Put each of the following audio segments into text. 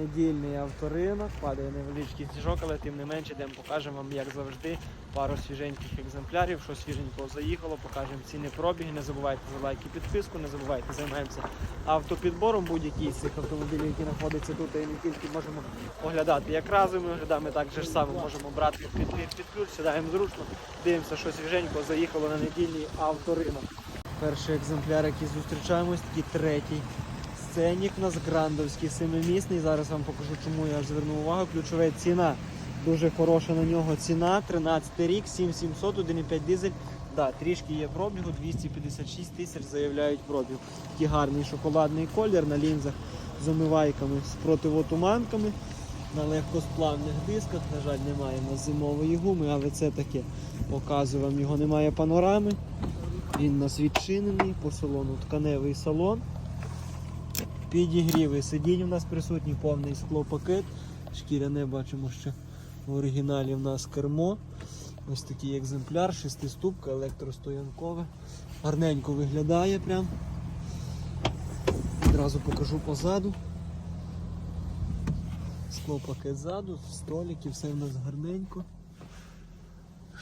недільний авторинок, падає невеличкий сніжок, але тим не менше йдемо, покажемо вам, як завжди, пару свіженьких екземплярів, що свіженького заїхало, покажемо ціни пробіги. Не забувайте за лайк і підписку, не забувайте, займаємося автопідбором будь-який з цих автомобілів, які знаходяться тут, і не тільки можемо оглядати як разовими оглядами, так же ж само можемо брати під, під, ключ, сідаємо зручно, дивимося, що свіженького заїхало на недільний авторинок. Перший екземпляр, який зустрічаємо, ось такий третій. Сценік у нас грандовський семимісний. Зараз вам покажу, чому я звернув увагу. Ключова ціна. Дуже хороша на нього ціна. 13 рік, 7700, 1,5 дизель. Да, трішки є пробігу, 256 тисяч заявляють пробіг. Такий гарний шоколадний колір на лінзах з омивайками, з противотуманками. На легкосплавних дисках, на жаль, немає у нас зимової гуми, але це таке. Показую вам, його немає панорами. Він у нас відчинений, по салону тканевий салон. Підігріви сидінь у нас присутній, повний склопакет. Шкіряне бачимо, що в оригіналі в нас кермо. Ось такий екземпляр, шестиступка, електростоянкове. Гарненько виглядає прям. Одразу покажу позаду. Склопакет ззаду, столики, все в нас гарненько.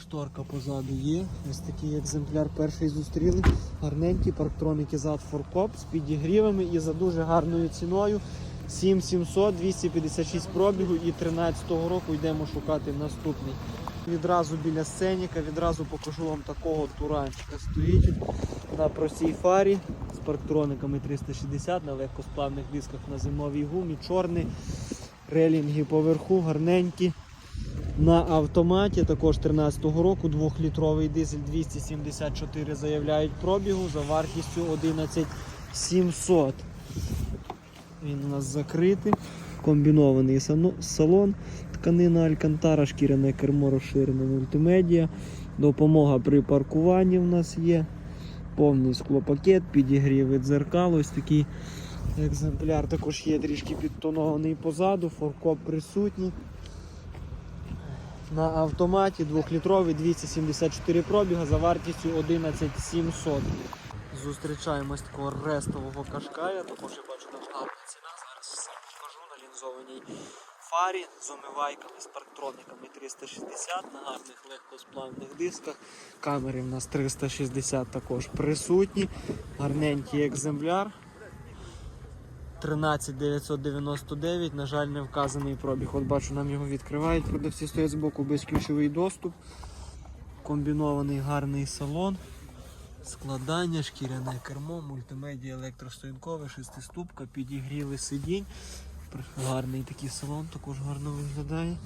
Шторка позаду є. Ось такий екземпляр перший зустріли. Гарненький парктроники зад форкоп з підігрівами і за дуже гарною ціною. 7700, 256 пробігу і 13-го року йдемо шукати наступний. Відразу біля сценіка, відразу покажу вам такого туранчика. Стоїть на простій фарі з парктрониками 360 на легкосплавних дисках на зимовій гумі, чорний, релінги поверху, гарненькі. На автоматі також 13-го року 2-літровий дизель 274 заявляють пробігу за вартістю 11700. Він у нас закритий, комбінований салон, тканина Алькантара, шкіряне кермо розширене мультимедіа. Допомога при паркуванні в нас є. Повний склопакет, підігрів дзеркал. Ось такий екземпляр також є трішки підтонований позаду, форкоп присутній. На автоматі 2-літровий 274 пробіга за вартістю 11700. Зустрічаємось такого рестового кашкая. Також я бачу там гарна ціна. Зараз все покажу на лінзованій фарі з омивайками, з парктрониками 360 на гарних легкосплавних дисках. Камери в нас 360 також присутні. Гарненький екземпляр. 13999, на жаль, не вказаний пробіг. От бачу, нам його відкривають, продавці стоять збоку безключовий доступ. Комбінований гарний салон, складання, шкіряне кермо, мультимедіа електростоянкове, шестиступка, підігріли сидінь. Гарний такий салон, також гарно виглядає.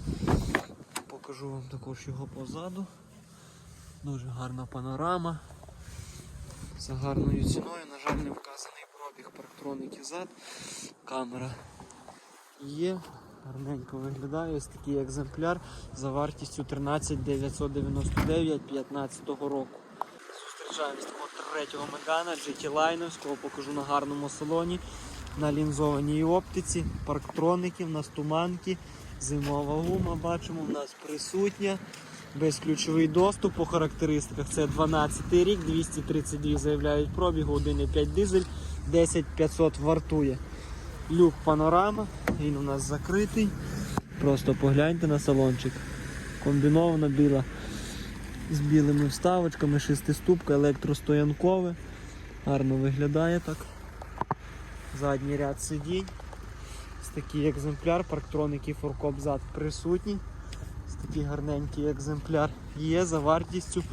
Покажу вам також його позаду. Дуже гарна панорама. За гарною ціною, на жаль, не вказаний пробіг парктроники зад. Камера є, гарненько виглядає. Ось такий екземпляр за вартістю 13 999 15 року. Зустрічаємось такого третього Мегана GT Line, покажу на гарному салоні. На лінзованій оптиці, парктроники, в нас туманки, зимова гума бачимо, в нас присутня. Безключовий доступ по характеристиках. Це 12 рік, 232 заявляють пробігу, 1,5 дизель, 10500 вартує. Люк панорама, він у нас закритий. Просто погляньте на салончик. Комбінована біла з білими вставочками, шестиступка, електростоянкове. Гарно виглядає так. Задній ряд сидінь. Ось такий екземпляр, парктроники форкоп зад присутній. Ось такий гарненький екземпляр є за вартістю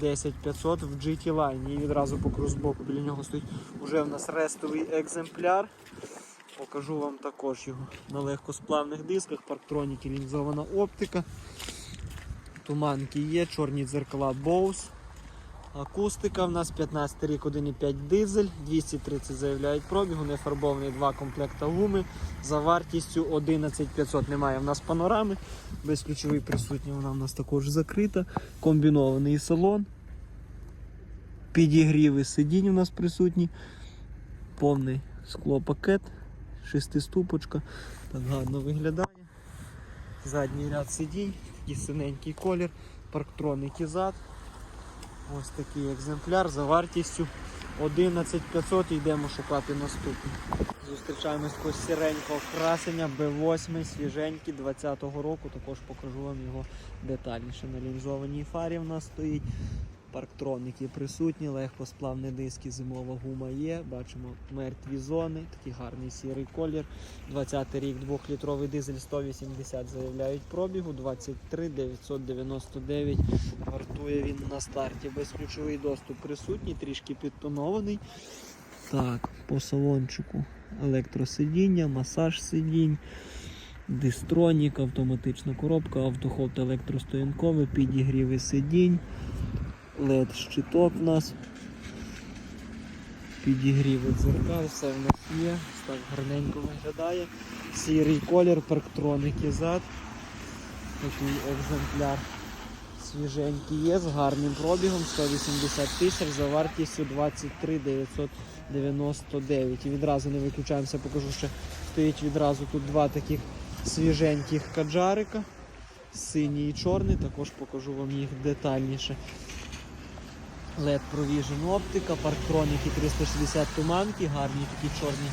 10500 в GT Line. І відразу по крузбоку біля нього стоїть уже в нас рестовий екземпляр. Покажу вам також його на легкосплавних дисках, парктроніки, лінзована оптика. Туманки є, чорні дзеркала Bose. Акустика в нас 15 рік 1,5 дизель, 230 заявляють пробігу, не фарбований два комплекта гуми за вартістю 11500. Немає в нас панорами, безключовий присутній, вона в нас також закрита. Комбінований салон. Підігріви сидінь у нас присутні. Повний склопакет, шестиступочка. Так гарно виглядає. Задній ряд сидінь, такий синенький колір, парктроники зад. Ось такий екземпляр за вартістю 11500 і йдемо шукати наступний. Зустрічаємось такого сіренького красення B8 свіженький 20-го року. Також покажу вам його детальніше. На лінзованій фарі в нас стоїть. Парктроники присутні, легкосплавні диски, зимова гума є. Бачимо мертві зони, такий гарний сірий колір. 20 рік, 2-літровий дизель 180 заявляють пробігу, 23 999 вартує він на старті. Безключовий доступ присутній, трішки підтонований. Так, по салончику електросидіння, масаж сидінь, дистронік, автоматична коробка, автоход електростоянковий, підігріви сидінь, LED щиток в нас. Підігріви дзеркал, все в нас є, так гарненько виглядає. Сірий колір, парктроники зад. Такий екземпляр свіженький є з гарним пробігом 180 тисяч за вартістю 23 999. І відразу не виключаємося, покажу, що стоїть відразу тут два таких свіженьких каджарика. Синій і чорний, також покажу вам їх детальніше. LED Provision оптика, парктроніки 360 туманки, гарні такі чорні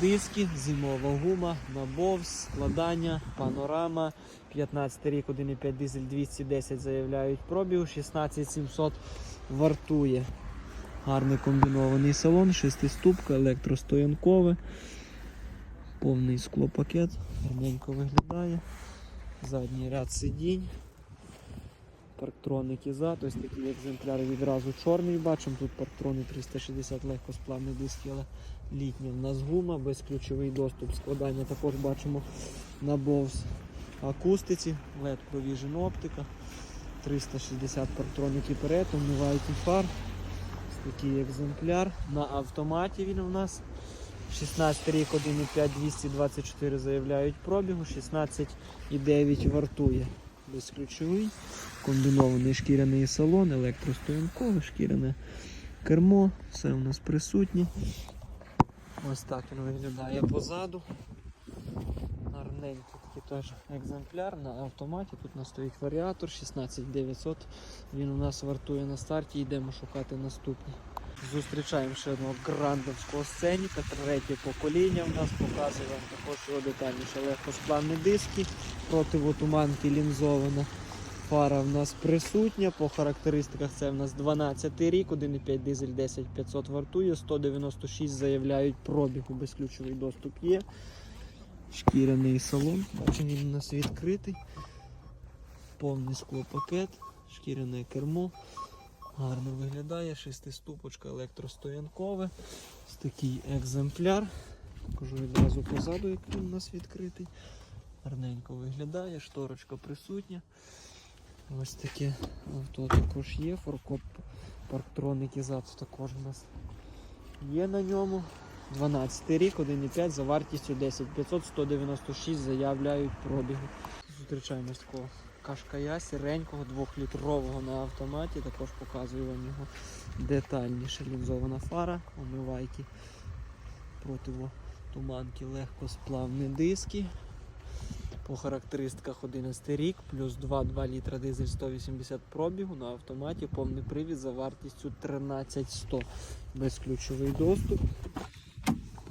диски, зимова гума, набов, складання, панорама. 15 рік, 1,5 дизель 210 заявляють пробіг, 16700 вартує. Гарний комбінований салон, шестиступка, електростоянкове, повний склопакет, гарненько виглядає. Задній ряд сидінь. Парктроники зад, ось такі екземпляри відразу чорний бачимо. Тут парктрони 360 легкосплавний диск, але літня в нас гума, безключовий доступ складання. Також бачимо на Bose акустиці, LED Provision оптика, 360 парктроники перед, умивайки фар. Такий екземпляр. На автоматі він у нас. 16 рік, 1,5, 224 заявляють пробігу, 16,9 вартує. Безключовий, комбінований шкіряний салон, електростоянкове, шкіряне кермо, все у нас присутнє. Ось так він виглядає позаду. Гарненький такий теж екземпляр на автоматі. Тут у нас стоїть варіатор 16900. Він у нас вартує на старті, йдемо шукати наступний. Зустрічаємо ще одного грандовського сценіка, третє покоління в нас показує вам також його детальніше легкосплавні диски, противотуманки лінзована. Фара в нас присутня. По характеристиках це в нас 12 рік, 1,5 дизель 10500 вартує, 196 заявляють пробігу, безключовий доступ є. Шкіряний салон, бачимо він у нас відкритий. Повний склопакет, шкіряне кермо. Гарно виглядає, шестиступочка електростоянкове. Ось такий екземпляр. Покажу відразу позаду, як він у нас відкритий. Гарненько виглядає, шторочка присутня. Ось таке авто також є. Форкоп парктроники зад також у нас є на ньому. 12 рік, 1,5 за вартістю 10 500, 196 заявляють пробігу. Зустрічаємось такого кашкая сіренького, 2-літрового на автоматі. Також показую вам його детальніше. Лінзована фара, омивайки, противотуманки, легкосплавні диски. По характеристиках 11 рік, плюс 2,2 літра дизель 180 пробігу на автоматі, повний привід за вартістю 13100. Безключовий доступ.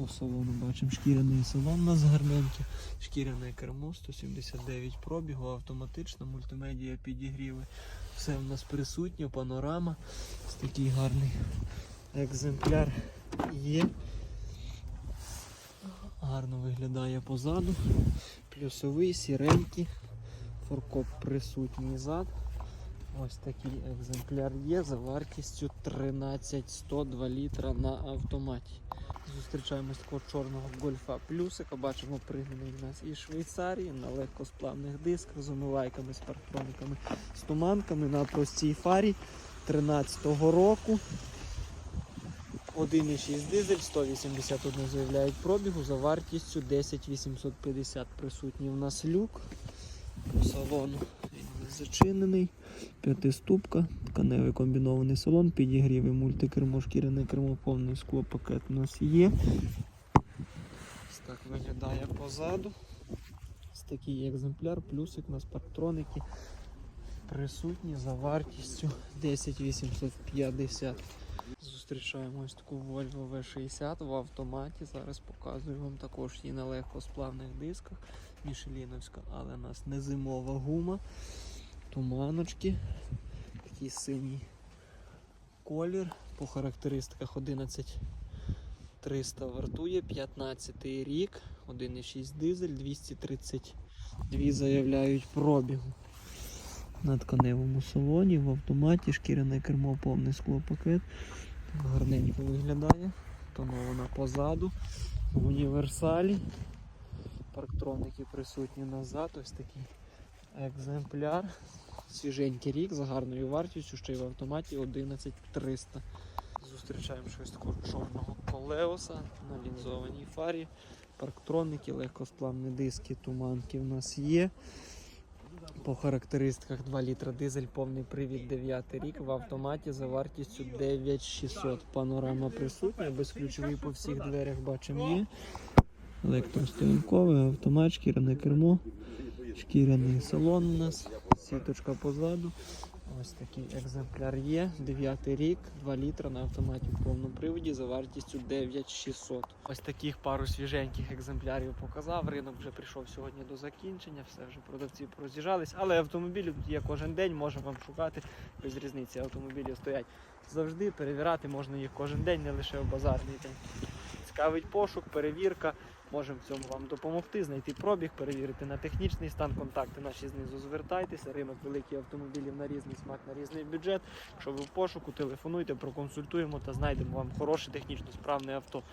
По салону бачимо шкіряний салон у нас гарненький, шкіряне кермо 179 пробігу, автоматична, мультимедія підігріви. Все в нас присутнє, панорама. Ось такий гарний екземпляр є. Гарно виглядає позаду. Плюсовий, сіренький, форкоп присутній зад. Ось такий екземпляр є за вартістю 13102 літра на автоматі. Зустрічаємось такого чорного гольфа плюсика. Бачимо пригнаний в нас із Швейцарії на легкосплавних дисках з омивайками, з парктрониками, з туманками на простій фарі 13-го року. 1,6 дизель, 181 заявляють пробігу за вартістю 10850. Присутній у нас люк по салону. У нас зачинений. П'ятиступка, тканевий комбінований салон, підігріви, мультикермо, шкіряне кермо, повний склопакет у нас є. Так виглядає позаду. Ось такий екземпляр, плюсик на спарктроники присутні за вартістю 10850. Зустрічаємо ось таку Volvo V60 в автоматі. Зараз показую вам також її на легкосплавних дисках. Мішеліновська, але у нас не зимова гума. Туманочки. Такий синій колір. По характеристиках 11300 вартує, 15 рік, 1,6 дизель, 232 заявляють пробігу. На тканевому салоні, в автоматі, шкіряне кермо, повний склопакет. Гарненько виглядає. Тонована позаду. В універсалі. Парктроники присутні назад. Ось такий екземпляр. Свіженький рік з гарною вартістю, ще й в автоматі 11300. Зустрічаємо щось такого чорного колеоса на лінзованій фарі. Парктроники, легкосплавні диски, туманки в нас є. По характеристиках 2 літра дизель, повний привід 9 рік в автоматі за вартістю 9600. Панорама присутня, безключовий по всіх дверях бачимо є. Електростоянковий, автомат, шкіряне кермо, шкіряний салон у нас, сіточка позаду. Ось такий екземпляр є. 9 рік, 2 літра на автоматі в повному приводі за вартістю 9600. Ось таких пару свіженьких екземплярів показав. Ринок вже прийшов сьогодні до закінчення, все вже продавці пороз'їжджались, але автомобілі тут є кожен день, можемо вам шукати без різниці. Автомобілі стоять завжди, перевіряти можна їх кожен день, не лише в базарний день. Цікавить пошук, перевірка. Можемо в цьому вам допомогти, знайти пробіг, перевірити на технічний стан. Контакти наші знизу звертайтеся. Ринок великих автомобілів на різний смак, на різний бюджет. Якщо ви в пошуку, телефонуйте, проконсультуємо та знайдемо вам хороше технічно справне авто.